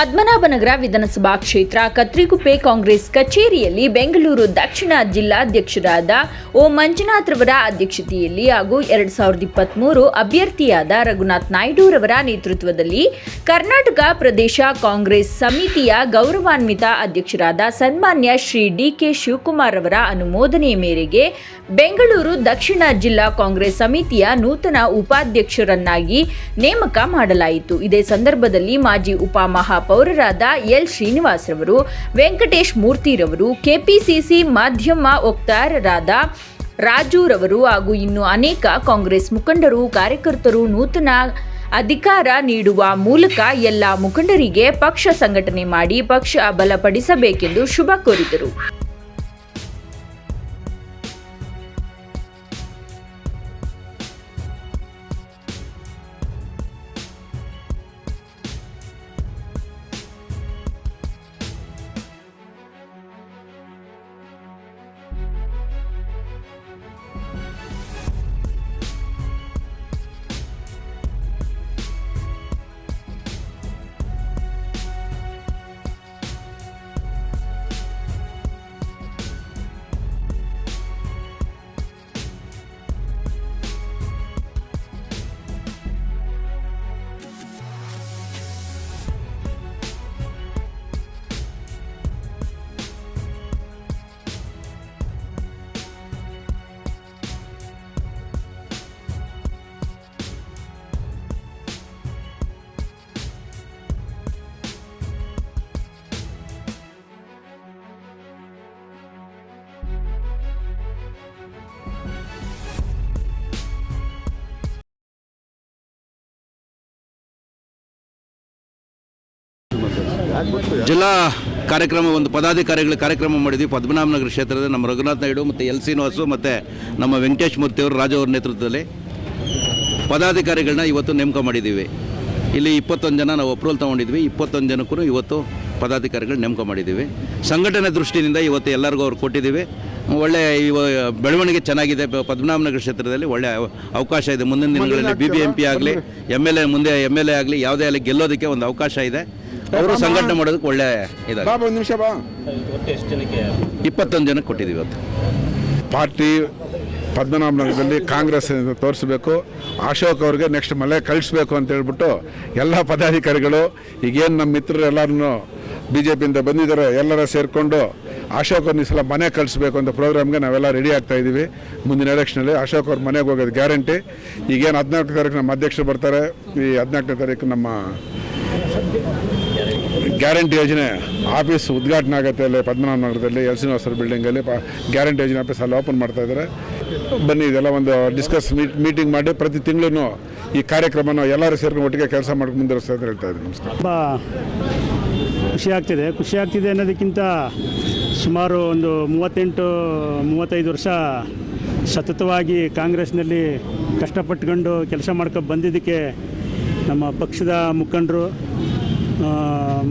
ಪದ್ಮನಾಭನಗರ ವಿಧಾನಸಭಾ ಕ್ಷೇತ್ರ, ಕತ್ರಿಗುಪ್ಪೆ ಕಾಂಗ್ರೆಸ್ ಕಚೇರಿಯಲ್ಲಿ ಬೆಂಗಳೂರು ದಕ್ಷಿಣ ಜಿಲ್ಲಾಧ್ಯಕ್ಷರಾದ ಓ ಮಂಜುನಾಥ್ರವರ ಅಧ್ಯಕ್ಷತೆಯಲ್ಲಿ ಹಾಗೂ ಎರಡ್ ಸಾವಿರದ ಇಪ್ಪತ್ಮೂರು ಅಭ್ಯರ್ಥಿಯಾದ ರಘುನಾಥ್ ನಾಯ್ಡುರವರ ನೇತೃತ್ವದಲ್ಲಿ ಕರ್ನಾಟಕ ಪ್ರದೇಶ ಕಾಂಗ್ರೆಸ್ ಸಮಿತಿಯ ಗೌರವಾನ್ವಿತ ಅಧ್ಯಕ್ಷರಾದ ಸನ್ಮಾನ್ಯ ಶ್ರೀ ಡಿಕೆ ಶಿವಕುಮಾರ್ ಅವರ ಅನುಮೋದನೆಯ ಮೇರೆಗೆ ಬೆಂಗಳೂರು ದಕ್ಷಿಣ ಜಿಲ್ಲಾ ಕಾಂಗ್ರೆಸ್ ಸಮಿತಿಯ ನೂತನ ಉಪಾಧ್ಯಕ್ಷರನ್ನಾಗಿ ನೇಮಕ ಮಾಡಲಾಯಿತು. ಇದೇ ಸಂದರ್ಭದಲ್ಲಿ ಮಾಜಿ ಉಪಮಹಾಪೌರರಾದ ಎಲ್ ಶ್ರೀನಿವಾಸ್ ರವರು, ವೆಂಕಟೇಶ್ ಮೂರ್ತಿರವರು ಕೆಪಿಸಿಸಿ ಮಾಧ್ಯಮ ವಕ್ತಾರರಾದ ರಾಜುರವರು ಹಾಗೂ ಇನ್ನು ಅನೇಕ ಕಾಂಗ್ರೆಸ್ ಮುಖಂಡರು, ಕಾರ್ಯಕರ್ತರು ನೂತನ ಅಧಿಕಾರ ನೀಡುವ ಮೂಲಕ ಎಲ್ಲ ಮುಖಂಡರಿಗೆ ಪಕ್ಷ ಸಂಘಟನೆ ಮಾಡಿ ಪಕ್ಷ ಬಲಪಡಿಸಬೇಕೆಂದು ಶುಭ ಕೋರಿದರು. ಜಿಲ್ಲಾ ಕಾರ್ಯಕ್ರಮ ಒಂದು ಪದಾಧಿಕಾರಿಗಳ ಕಾರ್ಯಕ್ರಮ ಮಾಡಿದ್ವಿ. ಪದ್ಮನಾಭನಗರ ಕ್ಷೇತ್ರದ ನಮ್ಮ ರಘುನಾಥ್ ನಾಯ್ಡು ಮತ್ತು ಎಲ್ ಶ್ರೀನಿವಾಸು ಮತ್ತು ನಮ್ಮ ವೆಂಕಟೇಶ್ ಮೂರ್ತಿ ಅವರು ನೇತೃತ್ವದಲ್ಲಿ ಪದಾಧಿಕಾರಿಗಳನ್ನ ಇವತ್ತು ನೇಮಕ ಮಾಡಿದ್ದೀವಿ. ಇಲ್ಲಿ ಇಪ್ಪತ್ತೊಂದು ಜನ ನಾವು ಅಪ್ರೂವಲ್ ತೊಗೊಂಡಿದ್ವಿ. ಇಪ್ಪತ್ತೊಂದು ಜನಕ್ಕೂ ಇವತ್ತು ಪದಾಧಿಕಾರಿಗಳು ನೇಮಕ ಮಾಡಿದ್ದೀವಿ. ಸಂಘಟನೆ ದೃಷ್ಟಿಯಿಂದ ಇವತ್ತು ಎಲ್ಲರಿಗೂ ಅವ್ರು ಕೊಟ್ಟಿದ್ದೀವಿ. ಒಳ್ಳೆ ಇವ ಬೆಳವಣಿಗೆ ಚೆನ್ನಾಗಿದೆ. ಪದ್ಮನಾಭನಗರ ಕ್ಷೇತ್ರದಲ್ಲಿ ಒಳ್ಳೆ ಅವಕಾಶ ಇದೆ. ಮುಂದಿನ ದಿನಗಳಲ್ಲಿ ಬಿ ಬಿ ಎಂ ಪಿ ಆಗಲಿ ಎಂ ಎಲ್ ಎ ಮುಂದೆ ಎಂ ಎಲ್ ಎ ಆಗಲಿ ಯಾವುದೇ ಅಲ್ಲಿ ಗೆಲ್ಲೋದಕ್ಕೆ ಒಂದು ಅವಕಾಶ ಇದೆ. ಅವರು ಸಂಘಟನೆ ಮಾಡೋದಕ್ಕೆ ಒಳ್ಳೆ ಇದಾಗಿದೆ. ಬಾ ಒಂದು ನಿಮಿಷ ಬಾ. ಇಪ್ಪತ್ತೊಂದು ಜನಕ್ಕೆ ಕೊಟ್ಟಿದ್ದೀವಿ ಇವತ್ತು. ಪಾರ್ಟಿ ಪದ್ಮನಾಭನಗರದಲ್ಲಿ ಕಾಂಗ್ರೆಸ್ ತೋರಿಸಬೇಕು ಅಶೋಕ್ ಅವ್ರಿಗೆ ನೆಕ್ಸ್ಟ್ ಮಲೆ ಕಳಿಸ್ಬೇಕು ಅಂತ ಹೇಳ್ಬಿಟ್ಟು ಎಲ್ಲ ಪದಾಧಿಕಾರಿಗಳು ಈಗೇನು ನಮ್ಮ ಮಿತ್ರರು ಎಲ್ಲರೂ ಬಿ ಜೆ ಪಿಯಿಂದ ಬಂದಿದ್ದಾರೆ ಎಲ್ಲರ ಸೇರಿಕೊಂಡು ಅಶೋಕ್ ಅವ್ರನ್ನ ಈ ಸಲ ಮನೆ ಕಳಿಸ್ಬೇಕು ಅಂತ ಪ್ರೋಗ್ರಾಮ್ಗೆ ನಾವೆಲ್ಲ ರೆಡಿ ಆಗ್ತಾ ಇದ್ದೀವಿ. ಮುಂದಿನ ಎಲೆಕ್ಷನಲ್ಲಿ ಅಶೋಕ್ ಅವ್ರ ಮನೆಗೆ ಹೋಗೋದು ಗ್ಯಾರಂಟಿ ಈಗೇನು ಹದಿನಾಲ್ಕು ತಾರೀಕು ನಮ್ಮ ಅಧ್ಯಕ್ಷರು ಬರ್ತಾರೆ ಈ ಹದಿನಾಲ್ಕನೇ ತಾರೀಕು ನಮ್ಮ ಗ್ಯಾರಂಟಿ ಯೋಜನೆ ಆಫೀಸ್ ಉದ್ಘಾಟನೆ ಆಗುತ್ತೆ ಅಲ್ಲಿ ಪದ್ಮನಾಭನಗರದಲ್ಲಿ ಎಲ್ ಶ್ರೀನಿವಾಸರ ಬಿಲ್ಡಿಂಗಲ್ಲಿ ಗ್ಯಾರಂಟಿ ಯೋಜನೆ ಆಫೀಸ್ ಅಲ್ಲಿ ಓಪನ್ ಮಾಡ್ತಾ ಇದ್ದಾರೆ ಬನ್ನಿ, ಇದೆಲ್ಲ ಒಂದು ಡಿಸ್ಕಸ್ ಮೀಟ್ ಮೀಟಿಂಗ್ ಮಾಡಿ ಪ್ರತಿ ತಿಂಗಳೂ ಈ ಕಾರ್ಯಕ್ರಮನ ಎಲ್ಲರೂ ಸೇರ್ಕೊಂಡು ಒಟ್ಟಿಗೆ ಕೆಲಸ ಮಾಡ್ಕೊಂಡು ಮುಂದುವರಿಸ್ತಾ ಅಂತ ಹೇಳ್ತಾ ಇದ್ದೀನಿ. ನಮಸ್ಕಾರ. ತುಂಬ ಖುಷಿ ಆಗ್ತಿದೆ. ಖುಷಿ ಆಗ್ತಿದೆ ಅನ್ನೋದಕ್ಕಿಂತ ಸುಮಾರು ಒಂದು ಮೂವತ್ತೆಂಟು, ಮೂವತ್ತೈದು ವರ್ಷ ಸತತವಾಗಿ ಕಾಂಗ್ರೆಸ್ನಲ್ಲಿ ಕಷ್ಟಪಟ್ಕೊಂಡು ಕೆಲಸ ಮಾಡ್ಕೊಂಡು ಬಂದಿದ್ದಕ್ಕೆ ನಮ್ಮ ಪಕ್ಷದ ಮುಖಂಡರು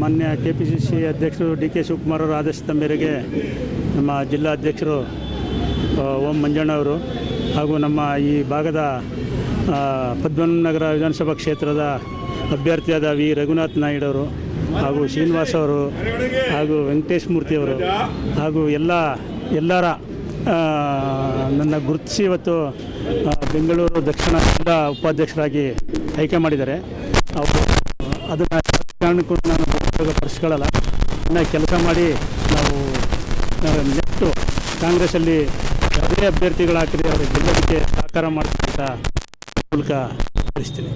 ಮಾನ್ಯ ಕೆ ಪಿ ಸಿ ಸಿ ಅಧ್ಯಕ್ಷರು ಡಿ ಕೆ ಶಿವಕುಮಾರ್ ಅವರ ಆದೇಶದ ಮೇರೆಗೆ ನಮ್ಮ ಜಿಲ್ಲಾ ಅಧ್ಯಕ್ಷರು ಓಂ ಮಂಜಣ್ಣ ಅವರು ಹಾಗೂ ನಮ್ಮ ಈ ಭಾಗದ ಪದ್ಮನಗರ ವಿಧಾನಸಭಾ ಕ್ಷೇತ್ರದ ಅಭ್ಯರ್ಥಿಯಾದ ವಿ. ರಘುನಾಥ್ ನಾಯ್ಡು ಅವರು ಹಾಗೂ ಶ್ರೀನಿವಾಸ್ ಅವರು ಹಾಗೂ ವೆಂಕಟೇಶ್ ಮೂರ್ತಿ ಅವರು ಹಾಗೂ ಎಲ್ಲ, ಎಲ್ಲರ ನನ್ನ ಗುರುತಿಸಿ ಇವತ್ತು ಬೆಂಗಳೂರು ದಕ್ಷಿಣ ಜಿಲ್ಲಾ ಉಪಾಧ್ಯಕ್ಷರಾಗಿ ಆಯ್ಕೆ ಮಾಡಿದ್ದಾರೆ. ಅವರು ಅದನ್ನು ಕಾರಣಕ್ಕೂ ನಾನು ಪಡಿಸ್ಕೊಳ್ಳಲ್ಲ. ಇನ್ನು ಕೆಲಸ ಮಾಡಿ ನಾವು ನೆಕ್ಸ್ಟು ಕಾಂಗ್ರೆಸ್ಸಲ್ಲಿ ಯಾವುದೇ ಅಭ್ಯರ್ಥಿಗಳು ಅವರು ಗೆಲ್ಲೋದಕ್ಕೆ ಸಹಕಾರ ಮಾಡ್ತಕ್ಕಂಥ ಮೂಲಕ ತಿಳಿಸ್ತೀನಿ